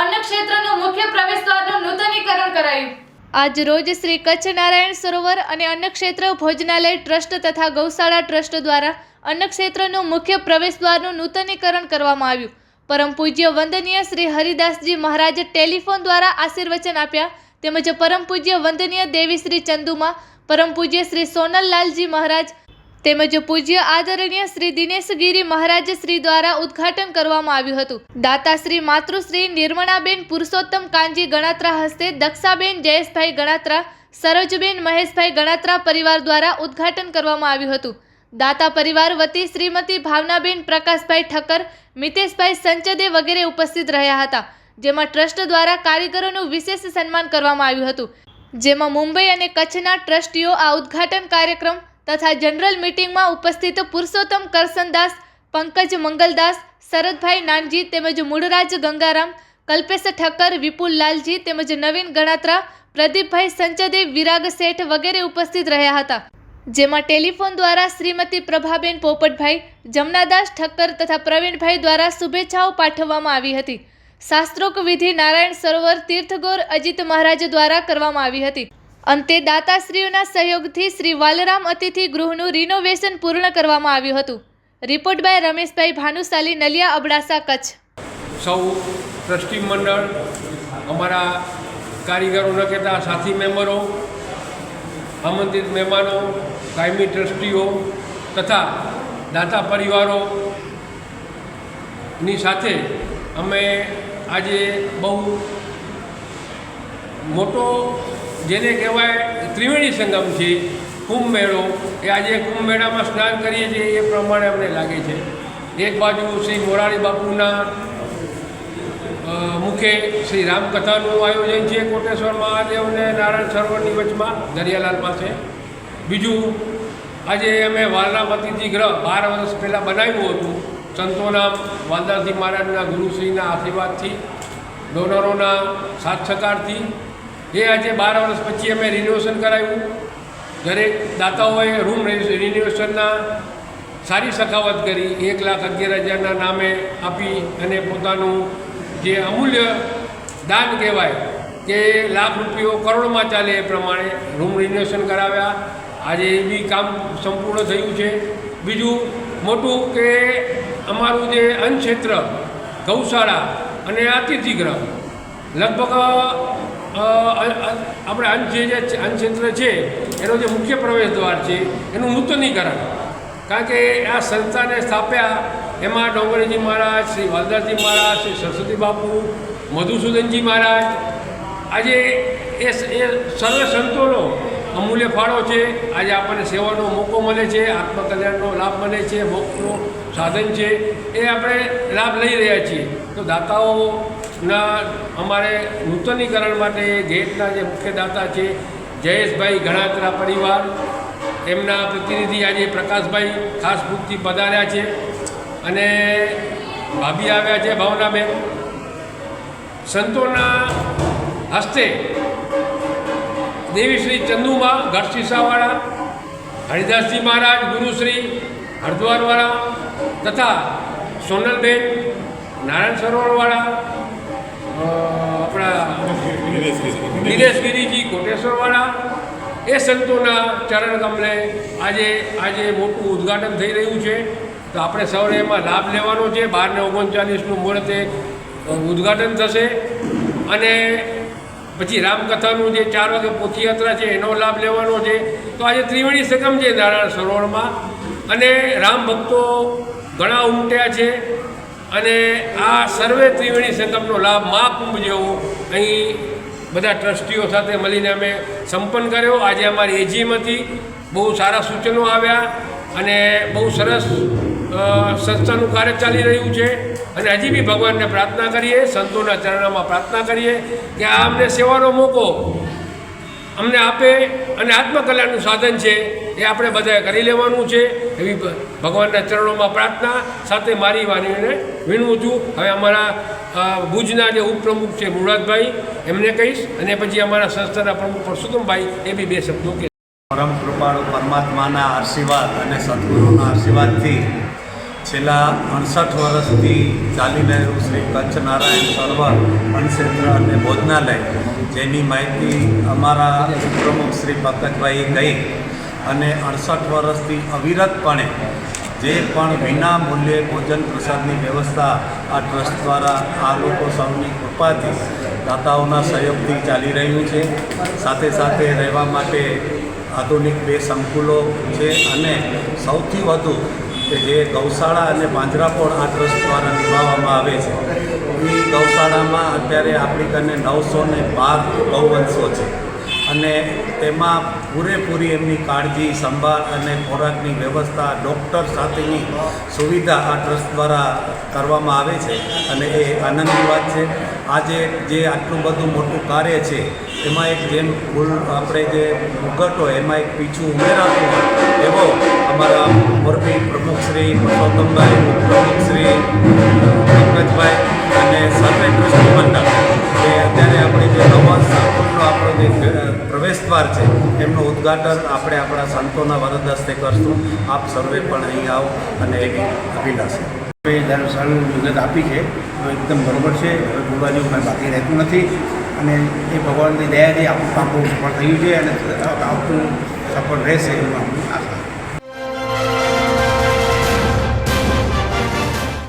અન્ન ક્ષેત્રનું મુખ્ય પ્રવેશદ્વારનું નૂતનીકરણ કરાયું. આજ રોજ શ્રી કચ્છ નારાયણ સરોવર અને અન્નક્ષેત્ર ભોજનાલય ટ્રસ્ટ તથા ગૌશાળા ટ્રસ્ટ દ્વારા અન્ન ક્ષેત્રનું મુખ્ય પ્રવેશદ્વારનું નૂતનીકરણ કરવામાં આવ્યું. પરમ પૂજ્ય વંદનીય શ્રી હરિદાસજી મહારાજ ટેલિફોન દ્વારા આશીર્વચન આપ્યા. તેમજ પરમ પૂજ્ય વંદનીય દેવી શ્રી ચંદુમા, પરમ પૂજ્ય શ્રી સોનલલાલજી મહારાજ તેમજ પૂજ્ય આદરણીય શ્રી દિનેશગીરી મહારાજ શ્રી દ્વારા ઉદ્ઘાટન કરવામાં આવ્યું હતું. દાતાશ્રી માતૃશ્રી નિર્મળાબેન પુરુષોત્તમ કાંજી ગણાત્રા હસ્તે, દક્ષાબેન જયેશભાઈ ગણાત્રા, સરોજબેન મહેશભાઈ ગણાત્રા પરિવાર દ્વારા ઉદ્ઘાટન કરવામાં આવ્યું હતું. દાતા પરિવાર વતી શ્રીમતી ભાવનાબેન પ્રકાશભાઈ ઠક્કર, મિતેશભાઈ સંચદે વગેરે ઉપસ્થિત રહ્યા હતા, જેમાં ટ્રસ્ટ દ્વારા કારીગરોનું વિશેષ સન્માન કરવામાં આવ્યું હતું. જેમાં મુંબઈ અને કચ્છના ટ્રસ્ટીઓ આ ઉદ્ઘાટન કાર્યક્રમ તથા જનરલ મીટિંગમાં ઉપસ્થિત પુરુષોત્તમ કરસનદાસ, પંકજ મંગલદાસ, શરદભાઈ નાનજી તેમજ મૂળરાજ ગંગારામ, કલ્પેશ ઠક્કર, વિપુલ લાલજી તેમજ નવીન ગણાત્રા, પ્રદીપભાઈ સંચદે વિરાગ શેઠ વગેરે ઉપસ્થિત રહ્યા હતા. જેમાં ટેલિફોન દ્વારા શ્રીમતી પ્રભાબેન પોપટભાઈ, જમનાદાસ ઠક્કર તથા પ્રવીણભાઈ દ્વારા શુભેચ્છાઓ પાઠવવામાં આવી હતી. શાસ્ત્રોક વિધિ નારાયણ સરોવર તીર્થગોર અજીત મહારાજ દ્વારા કરવામાં આવી હતી. અંતે દાતાશ્રીઓના સહયોગથી શ્રી વાલરામ અતિથિ ગૃહનું રિનોવેશન પૂર્ણ કરવામાં આવ્યું હતું. Report by Rameshbhai Bhanushali, Naliya Abdasa, Kutch. સૌ ટ્રસ્ટી મંડળ, અમારા કારીગરો ન કહેતા સાથી મેમ્બરો, આમંત્રિત મહેમાનો, કાયમી ટ્રસ્ટીઓ તથા દાતા પરિવારોની સાથે અમે આજે બહુ મોટો જેને કહેવાય ત્રિવેણી સંગમ છે, કુંભ મેળો. એ આજે કુંભ મેળામાં સ્નાન કરીએ છીએ, એ પ્રમાણે અમને લાગે છે. એક બાજુ શ્રી મોરારી બાપુના મુખે શ્રી રામકથાનું આયોજન છે કોટેશ્વર મહાદેવ અને નારાયણ સરોવરની વચમાં, દરિયાલાલ પાસે. બીજું, આજે અમે વાલરામ અતિથિ ગ્રહ બાર વર્ષ પહેલાં બનાવ્યું હતું. સંતોના, વાલદાસજી મહારાજના ગુરુશ્રીના આશીર્વાદથી, ડોનરોના સાથ સહકારથી એ આજે બાર વર્ષ પછી અમે રિન્યુએશન કરાવ્યું. દરેક દાતાઓએ રૂમ રિનોવેશનના સારી સખાવત કરી. એક લાખ અગિયાર હજારના નામે આપી અને પોતાનું જે અમૂલ્ય દાન કહેવાય કે લાખ રૂપિયો કરોડમાં ચાલે એ પ્રમાણે રૂમ રિનોવેશન કરાવ્યા. આજે એ બી કામ સંપૂર્ણ થયું છે. બીજું મોટું કે અમારું જે અન્નક્ષેત્ર ગૌશાળા અને અતિથિગૃહ લગભગ આપણે અન્ન જે જે છે એનો જે મુખ્ય પ્રવેશ દ્વાર છે, એનું નૂતનીકરણ. કારણ કે આ સંસ્થાને સ્થાપ્યા એમાં ડોંગરીજી મહારાજ, શ્રી વાલદાસજી મહારાજ, શ્રી સરસ્વતી બાપુ, મધુસૂદનજી મહારાજ. આજે એ સર્વ સંતોનો અમૂલ્ય ફાળો છે. આજે આપણને સેવાનો મોકો મળે છે, આત્મકલ્યાણનો લાભ મળે છે મોક્ષનું સાધન છે. એ આપણે લાભ લઈ રહ્યા છીએ. તો દાતાઓના અમારે નૂતનીકરણ માટે ગેટના જે મુખ્ય દાતા છે, જયેશભાઈ ગણાત્રા પરિવાર, એમના પ્રતિનિધિ આજે પ્રકાશભાઈ ખાસ ભૂખથી પધાર્યા છે અને ભાભી આવ્યા છે ભાવનાબેન. સંતોના હસ્તે દેવી શ્રી ચંદુમા ગઢશીસાવાળા હરિદાસજી મહારાજ, ગુરુશ્રી, હરદ્વારવાળા તથા સોનલબેન, નારાયણ સરોવરવાળા આપણા નિલેશગીરીજી કોટેશ્વરવાળા, એ સંતોના ચરણ કમલે આજે આજે મોટું ઉદ્ઘાટન થઈ રહ્યું છે. તો આપણે સૌને એમાં લાભ લેવાનો છે. બારને ઓગણચાલીસનું મુહૂર્તે ઉદ્ઘાટન થશે. અને પછી રામકથાનું જે ચાર વાગે પોથીયાત્રા છે, એનો લાભ લેવાનો છે. તો આજે ત્રિવેણી સંગમ છે નારાયણ સરોવરમાં. અને રામ ભક્તો ઘણા ઉમટ્યા છે. અને આ સર્વે ત્રિવેણી સંગમનો લાભ મહાકુંભ જેવો અહીં બધા ટ્રસ્ટીઓ સાથે મળીને અમે સંપન્ન કર્યો. આજે અમારી એજીએમ હતી, બહુ સારા સૂચનો આવ્યા અને બહુ સરસ સંસ્થાનું કાર્ય ચાલી રહ્યું છે. અને હજી બી ભગવાનને પ્રાર્થના કરીએ, સંતોના ચરણમાં પ્રાર્થના કરીએ કે આ અમને સેવાનો મોકો અમને આપે અને આત્મકલ્યાણનું સાધન છે એ આપણે બધાએ કરી લેવાનું છે. એવી ભગવાનના ચરણોમાં પ્રાર્થના, સાથે મારી વાણીને વિનવું છું. હવે અમારા ભુજના જે ઉપપ્રમુખ છે મુરાદભાઈ એમને કહીશ અને પછી અમારા સંસ્થાના પ્રમુખ પરસોત્તમભાઈ, એ બી બે શબ્દો કે પરમ કૃપાળુ પરમાત્માના આશીર્વાદ અને સદગુરુના આશીર્વાદથી છેલ્લા અડસઠ વર્ષથી ચાલી રહેલું શ્રી કચ્છ નારાયણ સરોવર વનક્ષેત્ર અને ભોજનાલય, જેની માહિતી અમારા પ્રમુખ શ્રી પંકજભાઈએ કહી અને અડસઠ વર્ષથી અવિરતપણે જે પણ વિના મૂલ્યે ભોજન પ્રસાદની વ્યવસ્થા આ ટ્રસ્ટ દ્વારા આ લોકો સૌની કૃપાથી દાતાઓના સહયોગથી ચાલી રહ્યું છે. સાથે સાથે રહેવા માટે આધુનિક બે સંકુલો છે અને સૌથી વધુ કે જે ગૌશાળા અને પાંજરાપોળ આ ટ્રસ્ટ દ્વારા નિભાવવામાં આવે છે. એ ગૌશાળામાં અત્યારે આપણી કને નવસો ને બાર ગૌવંશો છે. અને તેમાં પૂરેપૂરી એમની કાળજી, સંભાળ અને ખોરાકની વ્યવસ્થા ડૉક્ટર સાથેની સુવિધા આ ટ્રસ્ટ દ્વારા કરવામાં આવે છે. અને એ આનંદની વાત છે. આજે જે આટલું બધું મોટું કાર્ય છે એમાં એક જેમ ફૂલ આપણે જે મુગટ હોય, એમાં એક પીછું ઉમેરાતું હોય, એવો અમારા મોરબી પ્રમુખ શ્રી પુરુષોત્તમભાઈ ઉપપ્રમુખ શ્રી પંકજભાઈ અને સર્વે કૃષ્ણ મંડળ જે અત્યારે આપણે જે નવા સંકુલનો આપણો જે પ્રવેશ દ્વાર છે, એમનું ઉદ્ઘાટન આપણે આપણા સંતોના વરદ હસ્તે કરશું. આપ સર્વે પણ અહીં આવો અને એવી અભિલાષા. સાલની વિગત આપી છે એકદમ બરોબર છે, હવે બોલવા કાંઈ બાકી રહેતું નથી. અને એ ભગવાનની દયાથી આપણું બહુ સફળ થયું છે અને આવતું સફળ રહેશે એવું